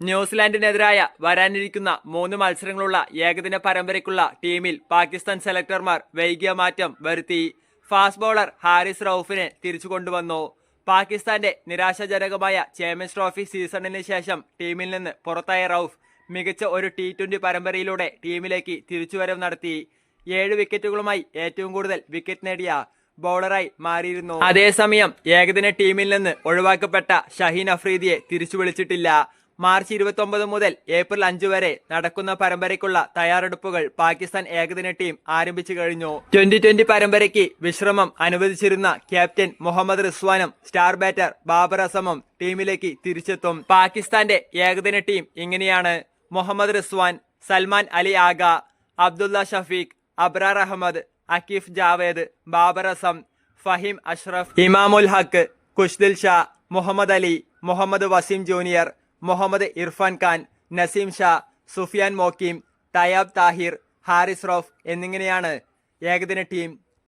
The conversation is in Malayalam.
ന്യൂസിലാൻഡിനെതിരായ വരാനിരിക്കുന്ന മൂന്ന് മത്സരങ്ങളുള്ള ഏകദിന പരമ്പരയ്ക്കുള്ള ടീമിൽ പാകിസ്ഥാൻ സെലക്ടർമാർ വൈകിയ മാറ്റം വരുത്തി. ഫാസ്റ്റ് ബോളർ ഹാരിസ് റൌഫിനെ തിരിച്ചു കൊണ്ടുവന്നു. പാകിസ്ഥാന്റെ നിരാശാജനകമായ ചാമ്പ്യൻസ് ട്രോഫി സീസണിന് ശേഷം ടീമിൽ നിന്ന് പുറത്തായ റൌഫ് മികച്ച ഒരു ടി ട്വന്റി പരമ്പരയിലൂടെ ടീമിലേക്ക് തിരിച്ചുവരവ് നടത്തി. ഏഴ് വിക്കറ്റുകളുമായി ഏറ്റവും കൂടുതൽ വിക്കറ്റ് നേടിയ ബൗളറായി മാറിയിരുന്നു. അതേസമയം ഏകദിന ടീമിൽ നിന്ന് ഒഴിവാക്കപ്പെട്ട ഷഹീൻ അഫ്രീദിയെ തിരിച്ചു വിളിച്ചിട്ടില്ല മാർച്ച് ഇരുപത്തി ഒമ്പത് മുതൽ ഏപ്രിൽ അഞ്ച് വരെ നടക്കുന്ന പരമ്പരയ്ക്കുള്ള തയ്യാറെടുപ്പുകൾ പാകിസ്ഥാൻ ഏകദിന ടീം ആരംഭിച്ചു കഴിഞ്ഞു. ട്വന്റി ട്വന്റി പരമ്പരയ്ക്ക് വിശ്രമം അനുവദിച്ചിരുന്ന ക്യാപ്റ്റൻ മുഹമ്മദ് റിസ്വാനും സ്റ്റാർ ബാറ്റർ ബാബർ അസമും ടീമിലേക്ക് തിരിച്ചെത്തും. പാകിസ്ഥാന്റെ ഏകദിന ടീം ഇങ്ങനെയാണ്. മുഹമ്മദ് റിസ്വാൻ സൽമാൻ അലി ആഗ അബ്ദുള്ള ഷഫീഖ് അബ്രാർ അഹമ്മദ് അക്കീഫ് ജാവേദ് ബാബർ അസം ഫഹീം അഷ്റഫ് ഇമാമുൽ ഹക്ക് കുഷ്ദിൽ ഷാ മുഹമ്മദ് അലി മുഹമ്മദ് വസീം ജൂനിയർ മുഹമ്മദ് ഇർഫാൻ ഖാൻ നസീം ഷാ സുഫിയാൻ മോക്കീം തയാബ് താഹിർ ഹാരിസ് റോഫ് എന്നിങ്ങനെയാണ് ഏകദിന ടീം